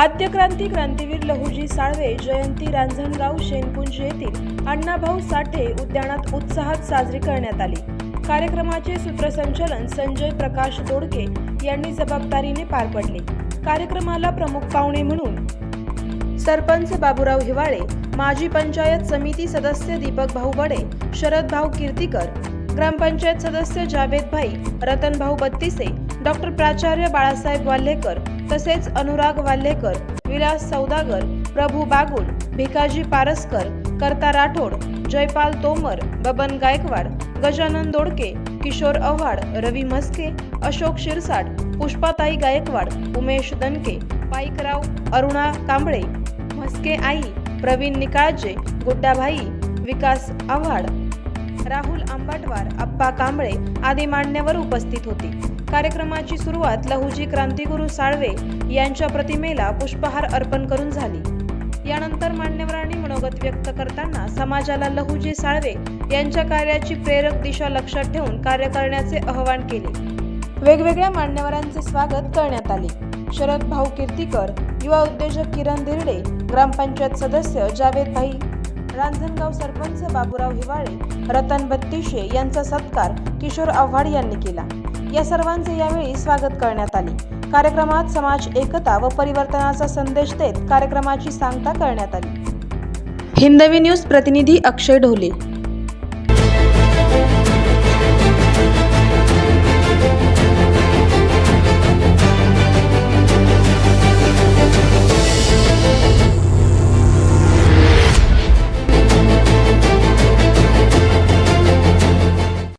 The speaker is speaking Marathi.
आद्यक्रांती क्रांतीवीर लहुजी साळवे जयंती रांजणगाव शेनपुंज येथील अण्णाभाऊ साठे उद्यानात उत्साहात साजरी करण्यात आली. कार्यक्रमाचे सूत्रसंचालन संजय प्रकाश दोडके यांनी जबाबदारीने पार पडले. कार्यक्रमाला प्रमुख पाहुणे म्हणून सरपंच बाबूराव हिवाळे माजी पंचायत समिती सदस्य दीपक भाऊ बडे शरद भाऊ कीर्तीकर ग्रामपंचायत सदस्य जावेद भाई रतन भाऊ बत्तीसे डॉक्टर प्राचार्य बाळासाहेब वाल्हेकर तसेच अनुराग वाल्हेकर विलास सौदागर प्रभू बागुल भिकाजी पारसकर कर्ता राठोड जयपाल तोमर बबन गायकवाड गजानन दोडके किशोर अव्हाड रवी मस्के अशोक शिरसाट पुष्पाताई गायकवाड उमेश दनके पाईकराव अरुणा कांबळे म्हस्के आई प्रवीण निकाळजे गुड्डाभाई विकास आव्हाड. राहुल आंबाटवार अप्पा कांबळे आदी मान्यवर उपस्थित होते. कार्यक्रमाची सुरुवात लहुजी क्रांतीगुरु साळवे यांच्या प्रतिमेला पुष्पहार अर्पण करून झाली. यानंतर मान्यवरांनी मनोगत व्यक्त करताना समाजाला लहुजी साळवे यांच्या कार्याची प्रेरक दिशा लक्षात ठेवून कार्य करण्याचे आवाहन केले. वेगवेगळ्या मान्यवरांचे स्वागत करण्यात आले. शरद भाऊ कीर्तीकर युवा उद्योजक किरण दिर्डे ग्रामपंचायत सदस्य जावेद भाई रांजणगाव सरपंच बाबूराव हिवाळे रतन बत्तीशे यांचा सत्कार किशोर आव्हाड यांनी केला. या सर्वांचे यावेळी स्वागत करण्यात आले. कार्यक्रमात समाज एकता व परिवर्तनाचा संदेश देत कार्यक्रमाची सांगता करण्यात आली. हिंदवी न्यूज प्रतिनिधी अक्षय ढोले.